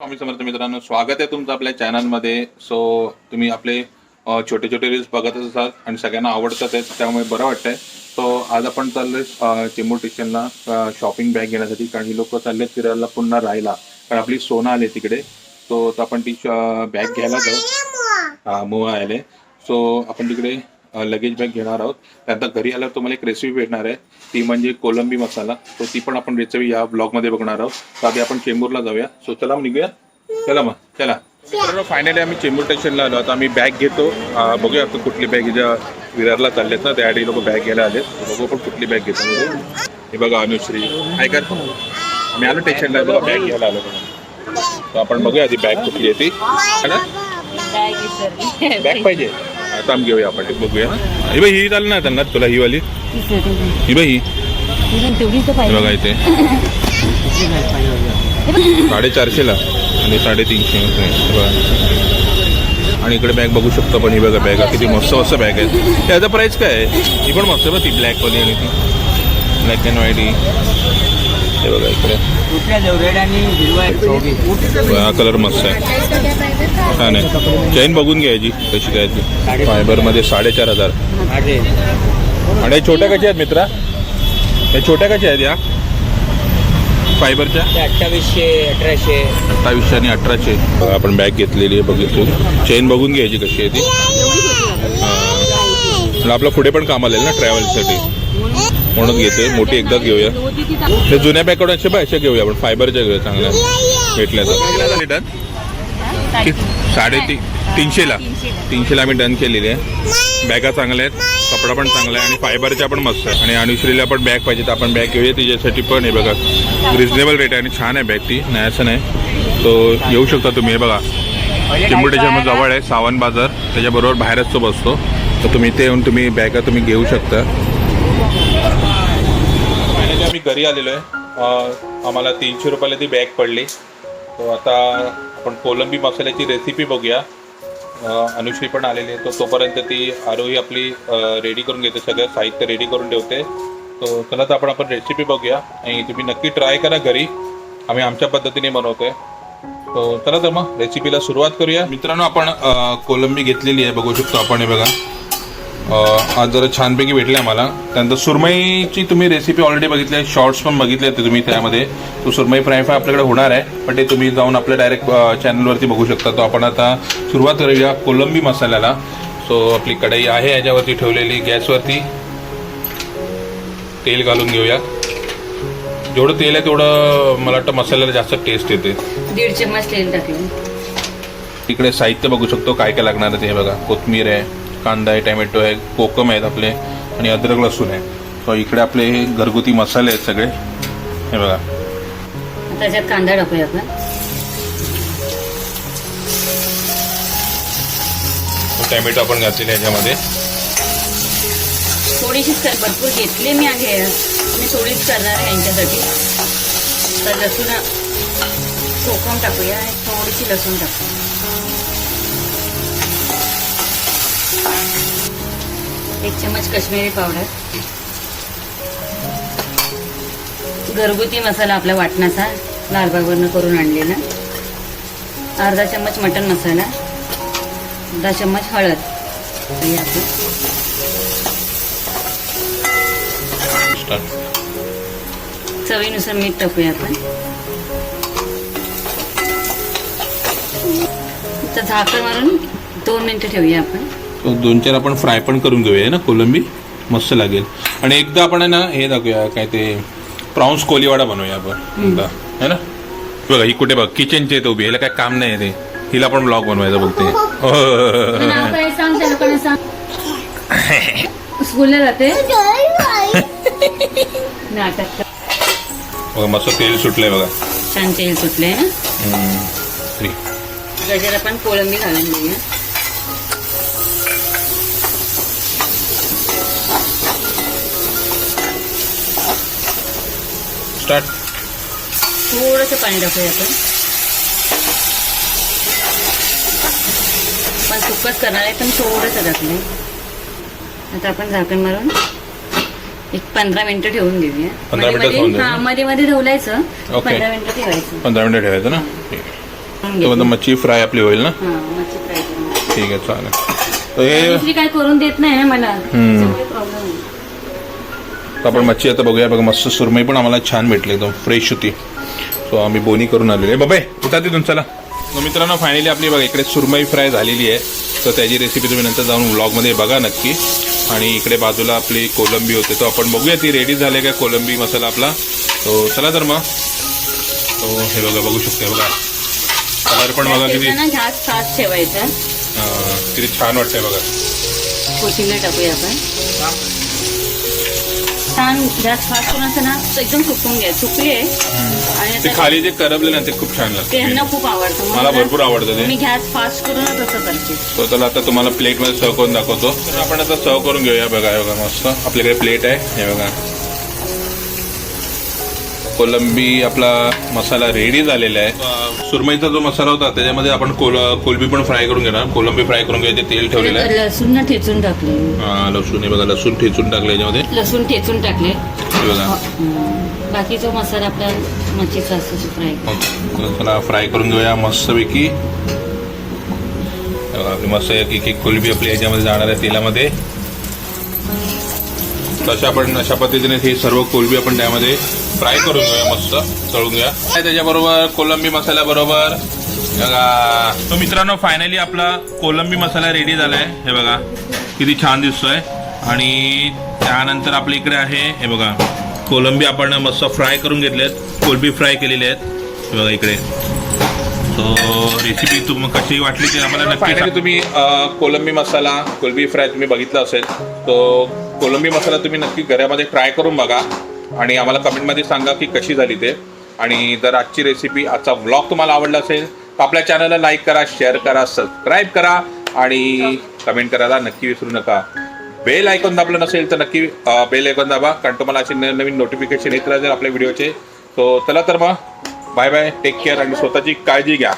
स्वामी समर्थ मित्रांनो स्वागत आहे तुमचं आपल्या चॅनलमध्ये सो तुम्ही आपले छोटे छोटे रील्स बघतच असाल आणि सगळ्यांना आवडतात आहेत त्यामुळे बरं वाटतंय. सो आज आपण चाललोय चेंबूर स्टेशनला शॉपिंग बॅग घेण्यासाठी. कारण ही लोक चालले फिरायला पुन्हा राहायला. कारण आपली सोना आली तिकडे. सो आपण ती बॅग घ्यायला जाऊ. हा मुवा आले. सो आपण तिकडे लगेज बॅग घेणार आहोत. त्यानंतर घरी आल्यावर तुम्हाला एक रेसिपी भेटणार आहे. ती म्हणजे कोलंबी मसाला. सो ती पण आपण रेसिपी या ब्लॉगमध्ये बघणार आहोत. तर आधी आपण चेंबूरला जाऊया. सो चला मग निघूया. चला मग. चला. फायनली आम्ही चेंबूर स्टेशनला आलो. आता आम्ही बॅग घेतो. बघूया आता कुठली बॅग ज्या विरारला चाललेत ना त्यासाठी लोक बॅग घ्यायला आलेत. बघू आपण कुठली बॅग घेतो. हे बघा अनुश्री. काय कर. आम्ही आलो स्टेशनला बघा बॅग घ्यायला आलो. तर आपण बघूया आधी बॅग कुठली आहे ती. बॅग पाहिजे. आता आम्ही घेऊया आपण. एक बघूया. ही बाई ही चालेल ना त्यांना तुला ही वाली. ही बाई ही. हे बघा इथे. साडेचारशेला आणि साडेतीनशे बघा. आणि इकडे बॅग बघू शकतो पण ही बघा बॅग किती मस्त मस्त बॅग आहे. त्याचा प्राईस काय आहे? ही पण मस्त आहे बघ ती ब्लॅकवाली आणि ती. ब्लॅक अँड व्हाईट ही. हे बघा इकडे. हा कलर मस्त आहे. छान आहे. चैन बघून घ्यायची कशी काय ती. फायबरमध्ये साडेचार हजार. आणि हे छोट्या कशा आहेत मित्रा? हे छोट्या कशा आहेत या? फायबरच्या अठ्ठावीसशे अठराशे. अठ्ठावीसशे आणि अठराशे. आपण बॅग घेतलेली आहे बघितली. चेन बघून घ्यायची कशी आहे ती. आपलं पुढे पण काम आलेलं ना ट्रॅव्हलसाठी म्हणून घेतोय मोठी एकदा घेऊया. ते जुन्या बॅगकडून असे अशा घेऊया आपण. फायबरच्या घेऊया चांगल्या. भेटल्या तर डन? साडेतीन. तीनशेला? तीनशेला. आम्ही डन केलेली आहे. बॅगा चांगल्या आहेत. कपडा पण चांगला आहे. आणि फायबरच्या पण मस्त आहे आणि अनुश्रीला पण बॅग पाहिजे तर आपण बॅग घेऊया. तिच्यासाठी पण आहे बघा रिजनेबल रेट आहे आणि छान आहे बॅग ती. नाही असं नाही. तो येऊ शकता तुम्ही. हे बघा चिंबुटेच्या जवळ आहे. सावंत बाजार. त्याच्याबरोबर बाहेरच तो बसतो. तर तुम्ही इथे येऊन तुम्ही बॅगा तुम्ही घेऊ शकता. आम्ही घरी आलेलो आहे. आम्हाला तीनशे रुपयाला ती बॅग पडली. तो आता आपण कोलंबी मसाल्याची रेसिपी बघूया. अनुश्री पण आलेली आहे. तो तोपर्यंत ती आरोही आपली रेडी करून घेते. सगळं साहित्य रेडी करून ठेवते. तो चला तर आपण आपण रेसिपी बघूया. आणि तुम्ही नक्की ट्राय करा घरी. आम्ही आमच्या पद्धतीने बनवतो आहे तो चला तर मग रेसिपीला सुरुवात करूया. मित्रांनो आपण कोलंबी घेतलेली आहे. बघू शकतो आपण हे बघा. आज जरा छानपैकी भेटले आम्हाला त्यानंतर सुरमईची तुम्ही रेसिपी ऑलरेडी बघितली आहे शॉर्ट्स पण बघितले ते तुम्ही त्यामध्ये. तो सुरमई फ्राय फ्राय आपल्याकडे होणार आहे पण ते तुम्ही जाऊन आपल्या डायरेक्ट चॅनलवरती बघू शकता. तो आपण आता सुरुवात करूया कोलंबी मसाल्याला. सो आपली कढई आहे याच्यावरती ठेवलेली गॅसवरती. तेल घालून घेऊया जेवढं तेल आहे तेवढं मला वाटतं मसाल्याला जास्त टेस्ट येते. दीड चम्मच तेल टाकले. इकडे साहित्य बघू शकतो काय काय लागणार आहे ते बघा. कोथमीर आहे. कांदा आहे टॅमॅटो आहे कोकम आहेत आपले आणि अद्रक लसूण आहे. सो इकडे आपले हे घरगुती मसाले आहेत सगळे. हे बघा. त्याच्यात कांदा टाकूया आपण. टॅमॅटो आपण घातलेले ह्याच्यामध्ये थोडीशीच कर भरपूर घेतली मी आहे. मी थोडीच करणार आहे यांच्यासाठी. तर लसूण कोकम टाकूया आणि थोडीशी लसूण टाकूया. एक चम्मच कश्मीरी पावडर घरगुती मसाला आपला वाटणाचा लालबागवरनं करून आणलेला. अर्धा चम्मच मटन मसाला. अर्धा चम्मच हळद. चवीनुसार मीठ टाकूया आपण. तर झाकण मारून दोन मिनिटं ठेवूया आपण. दोन चार आपण फ्राय पण करून घेऊया ना? कोलंबी मस्त लागेल. आणि एकदा आपण ना हे दाखवूया काय ते प्रॉन्स कोलीवाडा बनवूया आपण एकदा है ना? बघा ही कुठे बघ किचनचे येते उभी ह्याला काय काम नाही आहे ते. हिला पण ब्लॉग बनवायचं सांग स्कूलला जाते? नाटक बघा मस्त तेल सुटलंय बघा. छान तेल सुटले ना? हम्म. फ्री. त्याच्यात आपण कोळंबी घालून स्टार्ट थोडंसं पाणी टाकूया आपण. पण सुकच करणार आहे पण थोडंसं टाकलंय आता आपण झाकण मारून एक पंधरा मिनिटं ठेवून देऊया 15 मिनिटं मध्ये मध्ये. हा ओके. पंधरा मिनिटं ठेवायचं. पंधरा मिनिटं ठेवायचं ना? ठीक. मच्छी फ्राय आपली होईल ना? हा मच्छी फ्राय. ठीक आहे चालेल. काय करून देत नाही ना मला. प्रॉब्लेम तर आपण मच्छी आता बघूया. बघा मस्त सुरमई पण आम्हाला छान भेटली एकदम फ्रेश होती. सो आम्ही बोनी करून आलेले बाबा उठा तिथून चला. तर मित्रांनो फायनली आपली बघा इकडे सुरमई फ्राय झालेली आहे. तर त्याची रेसिपी तुम्ही नंतर जाऊन व्लॉगमध्ये बघा नक्की. आणि इकडे बाजूला आपली कोलंबी होते तो आपण बघूया. ती रेडी झाली का कोलंबी मसाला आपला? तो चला तर मग. तो हे बघा बघू शकते बघा. कलर पण बघा किती. ठेवायचा. अं, किती छान वाटतंय बघा. कोथिंबीर टाकूया आपण. छान गॅस फास्ट करून असं ना तो एकदम सुकून घ्या सुकली आहे. आणि ते आता खाली जे करपले ना ते खूप छान ते लागते खूप आवडतं. म्हणून मला भरपूर आवडतं ते. मी गॅस फास्ट करूनच असं करते. तो त्याला आता तुम्हाला प्लेटमध्ये सर्व करून दाखवतो. तर आपण आता सर्व करून घेऊया बघा हे बघा मस्त. आपल्याकडे प्लेट आहे हे बघा. कोलंबी आपला मसाला रेडी झालेला आहे. सुरमईचा जो मसाला होता त्याच्यामध्ये आपण कोल कोलंबी पण फ्राय करून घेणार. कोलंबी फ्राय करून घ्यायचे तेल ठेवलेलं आहे. लसूण ठेचून टाकले. अं, लसूण हे बघा लसूण ठेचून टाकलं याच्यामध्ये. लसूण ठेचून टाकले. हे बघा. हं. बाकीचा मसाला आपला मच्छीचा असतो फ्राय फ्राय करून घेऊया मस्तपैकी. हे आपली मस्त एक एक कोलंबी आपली याच्यामध्ये जाणार आहे तेलामध्ये. तशा आपण अशा पद्धतीने हे सर्व कोलबी आपण त्यामध्ये फ्राय करून घेऊया मस्त तळून घ्या त्याच्याबरोबर कोलंबी मसाल्याबरोबर बघा. तो मित्रांनो फायनली आपला कोलंबी मसाला रेडी झालाय. हे बघा किती छान दिसतोय. आणि त्यानंतर आपल्या इकडे आहे हे बघा कोलंबी आपण मस्त फ्राय करून घेतलेत. कोलंबी फ्राय केलेले आहेत. हे बघा इकडे. सो रेसिपी तुम्हाला कशी वाटली ते आम्हाला नक्की तुम्ही कोलंबी मसाला कोलंबी फ्राय तुम्ही बघितला असेल तो कोलंबी मसाला तुम्ही नक्की घरामध्ये ट्राय करून बघा. आणि आम्हाला कमेंटमध्ये सांगा की कशी झाली ते. आणि जर आजची रेसिपी आजचा व्लॉग तुम्हाला आवडला असेल तर आपल्या चॅनलला लाईक करा शेअर करा सबस्क्राईब करा आणि कमेंट करायला नक्की विसरू नका. बेल आयकॉन दाबलं नसेल तर नक्की बेल आयकॉन दाबा कारण तुम्हाला असे नवीन नोटिफिकेशन येत राहतील आपल्या व्हिडिओचे सो चला तर मग बाय बाय टेक केअर आणि स्वतःची काळजी घ्या.